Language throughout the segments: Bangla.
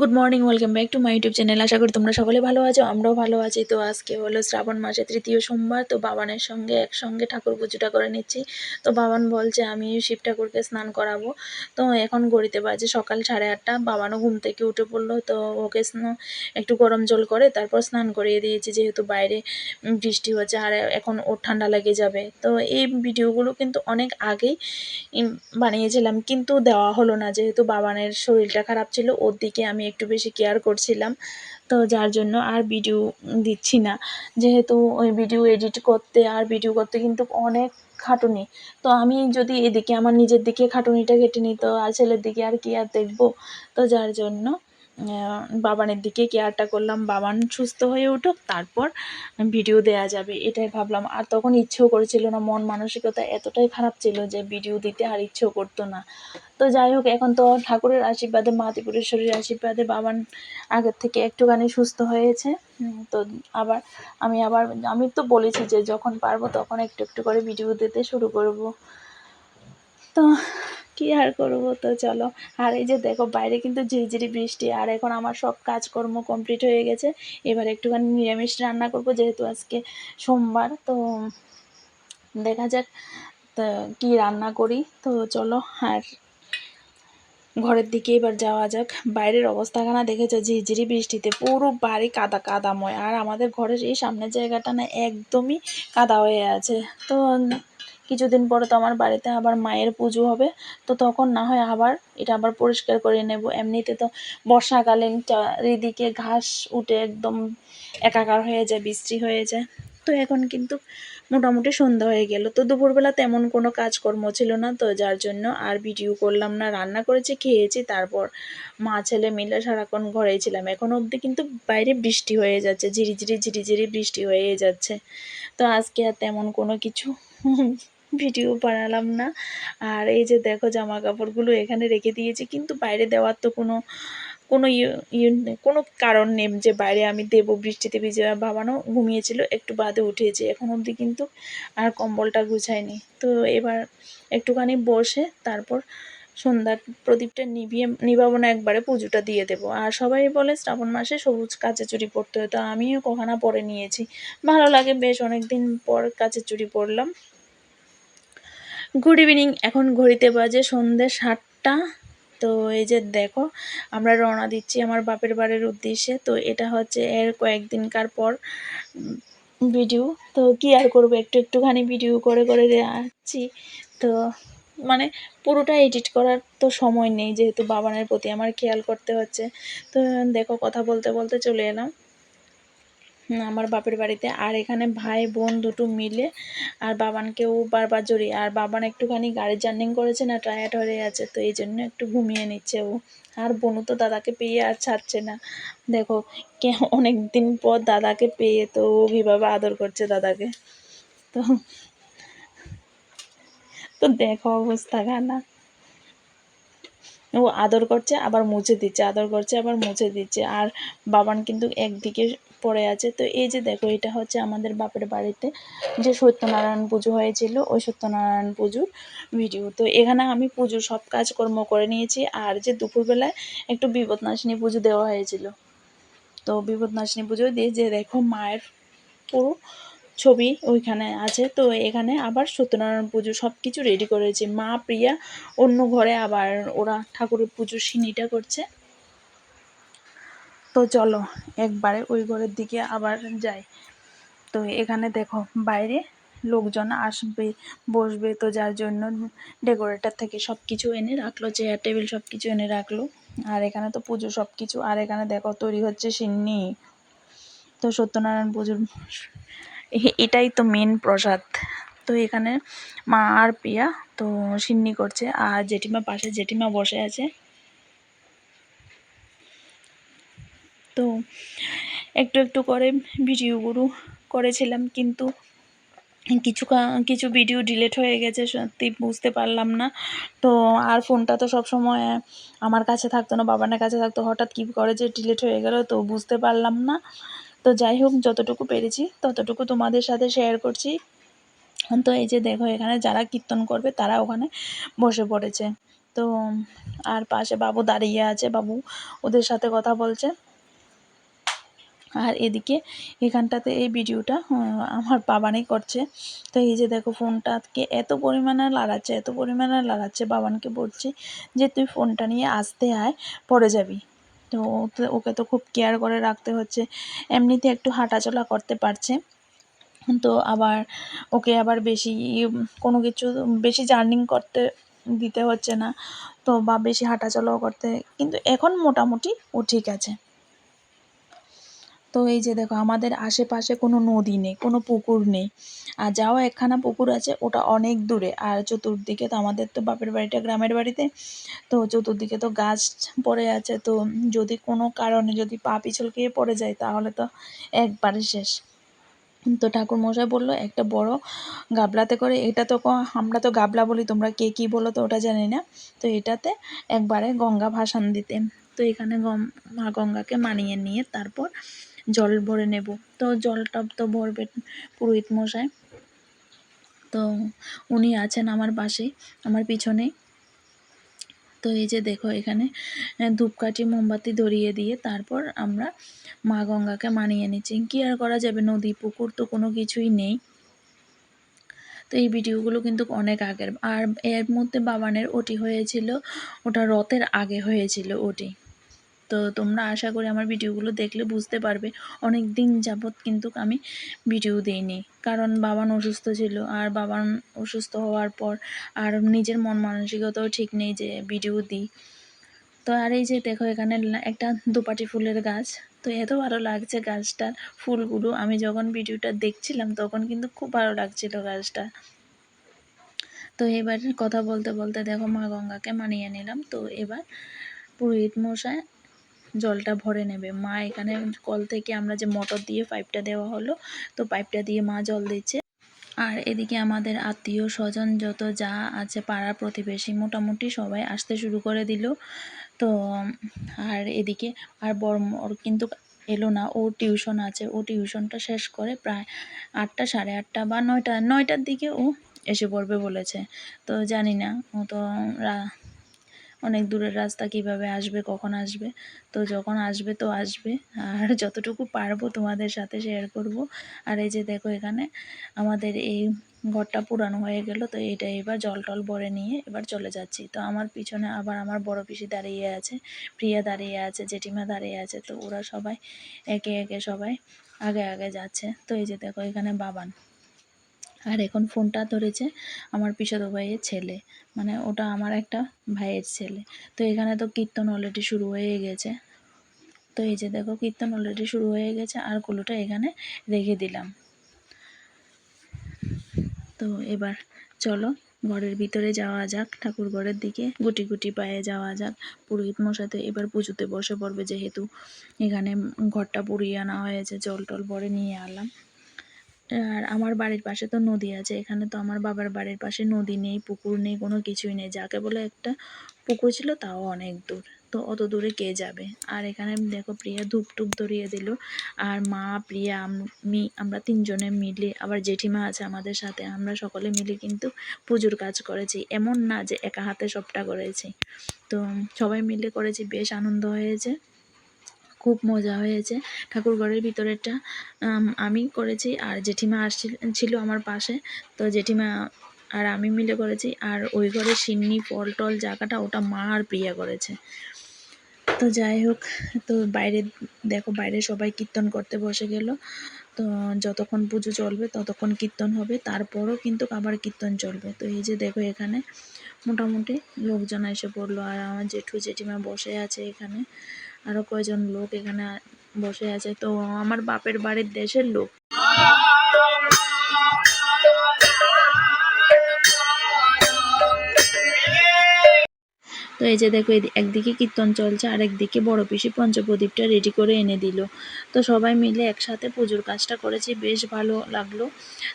Good morning welcome back to my YouTube channel আশা করি তোমরা সকলে ভালো আছো, আমরাও ভালো আছি। তো আজকে হলো শ্রাবণ মাসে তৃতীয় সোমবার, তো বাবানের সঙ্গে একসঙ্গে ঠাকুর পুজোটা করে নিচ্ছি। তো বাবান বলছে, আমি শিব ঠাকুরকে স্নান করাবো। তো এখন গড়িতে বাজে সকাল সাড়ে আটটা, বাবানও ঘুম থেকে উঠে পড়ল। তো ওকে একটু গরম জল করে তারপর স্নান করিয়ে দিয়েছি, যেহেতু বাইরে বৃষ্টি হচ্ছে আর এখন ওর ঠান্ডা লেগে যাবে। তো এই ভিডিওগুলো কিন্তু অনেক আগেই বানিয়েছিলাম, কিন্তু দেওয়া হলো না। যেহেতু বাবানের শরীরটা খারাপ ছিল, ওর দিকে আমি একটু বেশি কেয়ার করছিলাম। তো যার জন্য আর ভিডিও দিচ্ছি না। যেহেতু ওই ভিডিও এডিট করতে আর ভিডিও করতে কিন্তু অনেক খাটুনি। তো আমি যদি এদিকে আমার নিজের দিকে খাটুনিটা কেটে নিই, তো আর ছেলের দিকে আর কি আর দেখব? তো যার জন্য বাবানের দিকে কেয়ারটা করলাম, বাবান সুস্থ হয়ে উঠুক, তারপর ভিডিও দেয়া যাবে, এটাই ভাবলাম। আর তখন ইচ্ছেও করেছিল না, মন মানসিকতা এতটাই খারাপ ছিল যে ভিডিও দিতে আর ইচ্ছেও করতো না। তো যাই হোক, এখন তো ঠাকুরের আশীর্বাদে, মা ত্রিপুরেশ্বরীর আশীর্বাদে বাবান আগের থেকে একটুখানি সুস্থ হয়েছে। তো আবার আমি আবার, আমি তো বলেছি যে যখন পারব তখন একটু একটু করে ভিডিও দিতে শুরু করব। তো কি আর করব তো চলো। আর এই যে দেখো, বাইরে কিন্তু ঝিরিঝিরি বৃষ্টি, আর এখন আমার সব কাজকর্ম কমপ্লিট হয়ে গেছে। এবার একটুখানি নিরামিষ রান্না করব, যেহেতু আজকে সোমবার, তো দেখা যাক কী রান্না করি। তো চলো, আর ঘরের দিকে এবার যাওয়া যাক। বাইরের অবস্থাখানা দেখেছ? ঝিরঝিরি বৃষ্টিতে পুরো বাড়ি কাদা, কাদাময়। আর আমাদের ঘরের এই সামনের জায়গাটা না একদমই কাদা হয়ে আছে। তো কিছুদিন পরে তো আমার বাড়িতে আবার মায়ের পুজো হবে, তো তখন না হয় আবার এটা আবার পরিষ্কার করে নেব। এমনিতে তো বর্ষাকালীন চারিদিকে ঘাস উঠে একদম একাকার হয়ে যায় বৃষ্টি হয়ে যায়। তো এখন কিন্তু মোটামুটি সন্ধ্যা হয়ে গেল। তো দুপুরবেলা তেমন কোনো কাজকর্ম ছিল না, তো যার জন্য আর ভিডিও করলাম না, রান্না করেছি, খেয়েছি, তারপর মা ছেলে মিলে সারাক্ষণ ঘরেই ছিলাম। এখন অবধি কিন্তু বাইরে বৃষ্টি হয়ে যাচ্ছে, ঝিরিঝিরি ঝিরিঝিরি বৃষ্টি হয়ে যাচ্ছে। তো আজকে আর তেমন কোনো কিছু ভিডিও বানালাম না। আর এই যে দেখো জামা কাপড়গুলো এখানে রেখে দিয়েছি, কিন্তু বাইরে দেওয়ার তো কোনো কোনো কোনো কারণ নেই যে বাইরে আমি দেবো, বৃষ্টিতে ভিজে বাবানও ঘুমিয়েছিল, একটু বাদে উঠেছে। এখন অবধি কিন্তু আর কম্বলটা গুছায়নি তো এবার একটুখানি বসে তারপর সন্ধ্যার প্রদীপটা নিভিয়ে, নিভাবো না, একবারে পুজোটা দিয়ে দেবো। আর সবাই বলে শ্রাবণ মাসে সবুজ কাচে চুড়ি পরতে হয়। তো আমিও কখনো পরে নিয়েছি। ভালো লাগে, বেশ অনেক দিন পর কাচের চুরি পরলাম। গুড ইভিনিং এখন ঘড়িতে বাজে সন্ধ্যে সাতটা। তো এই যে দেখো, আমরা রওনা দিচ্ছি আমার বাপের বাড়ির উদ্দেশ্যে। তো এটা হচ্ছে এর কয়েকদিনকার পর ভিডিও তো কি আর করব, একটু একটুখানি ভিডিও করে করে যাচ্ছি। তো মানে পুরোটা এডিট করার তো সময় নেই, যেহেতু বাবানের প্রতি আমার খেয়াল করতে হচ্ছে। তো দেখো, কথা বলতে বলতে চলে এলাম। আমার বাপের বাড়িতে। আর এখানে ভাই, বোন দুটো মিলে আর বাবানকেও বারবার জড়িয়ে আর বাবান একটুখানি গাড়ির জার্নিং করেছে না টায়ার্ড হয়ে আছে, তো এই জন্য একটু ঘুমিয়ে নিচ্ছে ও। আর বোনও তো দাদাকে পেয়ে আর ছাড়ছে না। দেখো, কে অনেক দিন পর দাদাকে পেয়ে তো ও কীভাবে আদর করছে দাদাকে। তো তো দেখো অবস্থা খানা। ও আদর করছে, আবার মুছে দিচ্ছে, আদর করছে, আবার মুছে দিচ্ছে। আর বাবান কিন্তু একদিকে পড়ে আছে। তো এই যে দেখো, এটা হচ্ছে আমাদের বাপের বাড়িতে যে সত্যনারায়ণ পুজো হয়েছিল, ওই সত্যনারায়ণ পুজোর ভিডিও তো এখানে আমি পুজোর সব কাজকর্ম করে নিয়েছি। আর যে দুপুরবেলায় একটু বিপদনাশিনী পুজো দেওয়া হয়েছিল। তো বিপদনাশিনী পুজো দিয়ে যে দেখো, মায়ের পুরো ছবি ওইখানে আছে। তো এখানে আবার সত্যনারায়ণ পুজো সব কিছু রেডি করেছে। মা, প্রিয়া অন্য ঘরে আবার ওরা ঠাকুরের পুজোর সিনিটা করছে। তো চলো, একবারে ওই ঘরের দিকে আবার যাই। তো এখানে দেখো, বাইরে লোকজন আসবে, বসবে, তো যার জন্য ডেকোরেটর থেকে সব কিছু এনে রাখল চেয়ার টেবিল সব কিছু এনে রাখল। আর এখানে তো পুজো সব কিছু আর এখানে দেখো তৈরি হচ্ছে সিন্নি। তো সত্যনারায়ণ পুজোর, এটাই তো মেন প্রসাদ। তো এখানে মা আর পিয়া, তো সিন্নি করছে, আর জেঠিমা পাশে, জেঠিমা বসে আছে। তো একটু একটু করে ভিডিওগুলো করেছিলাম, কিন্তু কিছু কিছু ভিডিও ডিলেট হয়ে গেছে, সত্যি বুঝতে পারলাম না। তো আর ফোনটা তো সব সময় আমার কাছে থাকতো না, বাবানের কাছে থাকতো, হঠাৎ কী করে যে ডিলেট হয়ে গেল, তো বুঝতে পারলাম না। তো যাই হোক, যতটুকু পেরেছি, ততটুকু তোমাদের সাথে শেয়ার করছি। তো এই যে দেখো, এখানে যারা কীর্তন করবে, তারা ওখানে বসে পড়েছে। তো আর পাশে বাবু দাঁড়িয়ে আছে, বাবু ওদের সাথে কথা বলছে। আর এদিকে এখানটাতে এই ভিডিওটা আমার বাবানই করছে। তো এই যে দেখো ফোনটাকে এত পরিমাণে লাড়াচ্ছে, এত পরিমাণে লাড়াচ্ছে, বাবানকে বলছি যে তুই ফোনটা নিয়ে আসতে আয় পড়ে যাবি। তো ওকে তো খুব কেয়ার করে রাখতে হচ্ছে, এমনিতে একটু হাঁটাচলা করতে পারছে। তো আবার ওকে আবার বেশি কোনো কিছু বেশি জার্নিং করতে দিতে হচ্ছে না, তো বা বেশি হাঁটাচলাও করতে, কিন্তু এখন মোটামুটি ও ঠিক আছে। তো এই যে দেখো, আমাদের আশেপাশে কোনো নদী নেই, কোনো পুকুর নেই। আর যাও, একখানা পুকুর আছে, ওটা অনেক দূরে। আর চতুর্দিকে তো আমাদের তো বাপের বাড়িটা গ্রামের বাড়িতে। তো চতুর্দিকে তো গাছ পড়ে আছে। তো যদি কোনো কারণে যদি পা পিছল খেয়ে পড়ে যায়, তাহলে তো একবারে শেষ। তো ঠাকুর মশাই বলল, একটা বড় গাবলাতে করে, এটা তো আমরা তো গাবলা বলি, তোমরা কে কী বলো তো, ওটা জানি না। তো এটাতে একবারে গঙ্গা ভাসান দিতে। তো এখানে গম, মা গঙ্গাকে মানিয়ে নিয়ে তারপর জল ভরে নেব। তো জলটা তো ভরবে পুরোহিত মশাই। তো উনি আছেন আমার পাশে, আমার পিছনে। তো এই যে দেখো এখানে ধূপকাঠি, মোমবাতি ধরিয়ে দিয়ে তারপর আমরা মা গঙ্গাকে মানিয়ে নিচ্ছি। কী আর করা যাবে? নদী, পুকুর তো কোনো কিছুই নেই। তো এই ভিডিওগুলো কিন্তু অনেক আগের। আর এর মধ্যে বাবানের ওটি হয়েছিল, ওটা রথের আগে হয়েছিল ওটি। তো তোমরা আশা করি আমার ভিডিওগুলো দেখলে বুঝতে পারবে। অনেক দিন যাবৎ কিন্তু আমি ভিডিও দিইনি। কারণ বাবান অসুস্থ ছিল। আর বাবান অসুস্থ হওয়ার পর আর নিজের মন মানসিকতাও ঠিক নেই যে ভিডিও দিই। তো আর এই যে দেখো, এখানে একটা দুপাটি ফুলের গাছ। তো এত ভালো লাগছে গাছটার ফুলগুলো। আমি যখন ভিডিওটা দেখছিলাম তখন কিন্তু খুব ভালো লাগছিল গাছটা। তো এবার কথা বলতে বলতে দেখো মা গঙ্গাকে মানিয়ে নিলাম। তো এবার পুরোহিত মশাই জলটা ভরে নেবে। মা এখানে কল থেকে আমরা যে মোটর দিয়ে পাইপটা দেওয়া হলো, তো পাইপটা দিয়ে মা জল দিচ্ছে। আর এদিকে আমাদের আত্মীয় স্বজন যত যা আছে পাড়ার প্রতিবেশী মোটামুটি সবাই আসতে শুরু করে দিল। তো, আর এদিকে আর বড় ওর কিন্তু এলো না, ও টিউশন আছে। ও টিউশনটা শেষ করে প্রায় আটটা, সাড়ে আটটা বা নয়টা, নয়টার দিকে ও এসে পড়বে বলেছে। তো জানি না, ও তো অনেক দূরের রাস্তা কীভাবে আসবে, কখন আসবে, তো যখন আসবে তো আসবে। আর যতটুকু পারব তোমাদের সাথে শেয়ার করব। আর এই যে দেখো এখানে আমাদের এই ঘরটা পুরানো হয়ে গেল, তো এটা এবার জল টল ভরে নিয়ে এবার চলে যাচ্ছি। তো আমার পিছনে আবার আমার বড় পিসি দাঁড়িয়ে আছে, প্রিয়া দাঁড়িয়ে আছে, জেঠিমা দাঁড়িয়ে আছে, তো ওরা সবাই একে একে সবাই আগে আগে যাচ্ছে। তো এই যে দেখো এখানে বাবান। আর এখন ফোনটা ধরেছে আমার পিসতো ভাইয়ের ছেলে। মানে ওটা আমার একটা ভাইয়ের ছেলে। তো এখানে তো কীর্তন অলরেডি শুরু হয়ে গেছে। তো এই যে দেখো, কীর্তন অলরেডি শুরু হয়ে গেছে আর কুলোটা এখানে রেখে দিলাম। তো এবার চলো ঘরের ভিতরে যাওয়া যাক, ঠাকুর ঘরের দিকে গুটি গুটি পায়ে যাওয়া যাক। পুরোহিত মশাতে এবার পুজোতে বসে পড়বে যেহেতু এখানে ঘরটা পুড়িয়ে আনা হয়েছে, জল টল ভরে নিয়ে আনলাম। আর আমার বাড়ির পাশে তো নদী আছে, এখানে তো আমার বাবার বাড়ির পাশে নদী নেই, পুকুর নেই, কোনো কিছুই নেই। যাকে বলে একটা পুকুর ছিল তাও অনেক দূর, তো অত দূরে কে যাবে? আর এখানে দেখো প্রিয়া ধূপ টুপ ধরিয়ে দিল, আর মা, প্রিয়া, আমি আমরা তিনজনে মিলে, আবার জেঠিমা আছে আমাদের সাথে, আমরা সকলে মিলে কিন্তু পুজোর কাজ করেছি। এমন না যে একা হাতে সবটা করেছি। তো সবাই মিলে করেছি, বেশ আনন্দ হয়েছে। খুব মজা হয়েছে। ঠাকুর ঘরের ভিতরেরটা আমি করেছি আর জেঠিমা আসছিল, ছিল আমার পাশে। তো জেঠিমা আর আমি মিলে করেছি আর ওই ঘরে সিন্নি, ফল টল জায়গাটা ওটা মা আর প্রিয়া করেছে। তো যাই হোক, তো বাইরে দেখো, বাইরে সবাই কীর্তন করতে বসে গেল। তো যতক্ষণ পুজো চলবে ততক্ষণ কীর্তন হবে, তারপরও কিন্তু আবার কীর্তন চলবে। তো এই যে দেখো এখানে মোটামুটি লোকজন এসে পড়ল আর আমার জেঠু জেঠিমা বসে আছে এখানে। আরও কয়জন লোক এখানে বসে আছে। তো আমার বাপের বাড়ির দেশের লোক। তো এই যে দেখো একদিকে কীর্তন চলছে আর একদিকে বড় পিসি পঞ্চপ্রদীপটা রেডি করে এনে দিল। তো সবাই মিলে একসাথে পুজোর কাজটা করেছি, বেশ ভালো লাগল।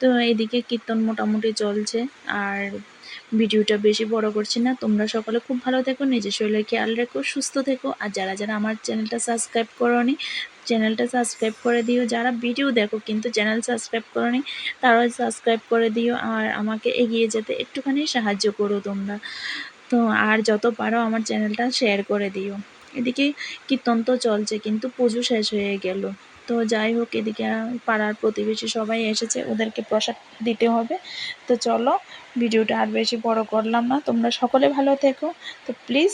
তো এদিকে কীর্তন মোটামুটি চলছে, আর ভিডিওটা বেশি বড় করছি না। তোমরা সকলে খুব ভালো থেকো, নিজের শরীরের খেয়াল রেখো, সুস্থ থেকো। আর যারা যারা আমার চ্যানেলটা সাবস্ক্রাইব করোনি, চ্যানেলটা সাবস্ক্রাইব করে দিও। যারা ভিডিও দেখো কিন্তু চ্যানেল সাবস্ক্রাইব করোনি, তারাও সাবস্ক্রাইব করে দিও। আর আমাকে এগিয়ে যেতে একটুখানি সাহায্য করো তোমরা। তো আর যত পারো আমার চ্যানেলটা শেয়ার করে দিও। এদিকে কীর্তন তো চলছে, কিন্তু পুজো শেষ হয়ে গেল। তো যাই হোক, এদিকে পাড়ার প্রতিবেশী সবাই এসেছে, ওদেরকে প্রসাদ দিতে হবে। তো চলো, ভিডিওটা আর বেশি বড় করলাম না। তোমরা সকলে ভালো থেকো। তো প্লিজ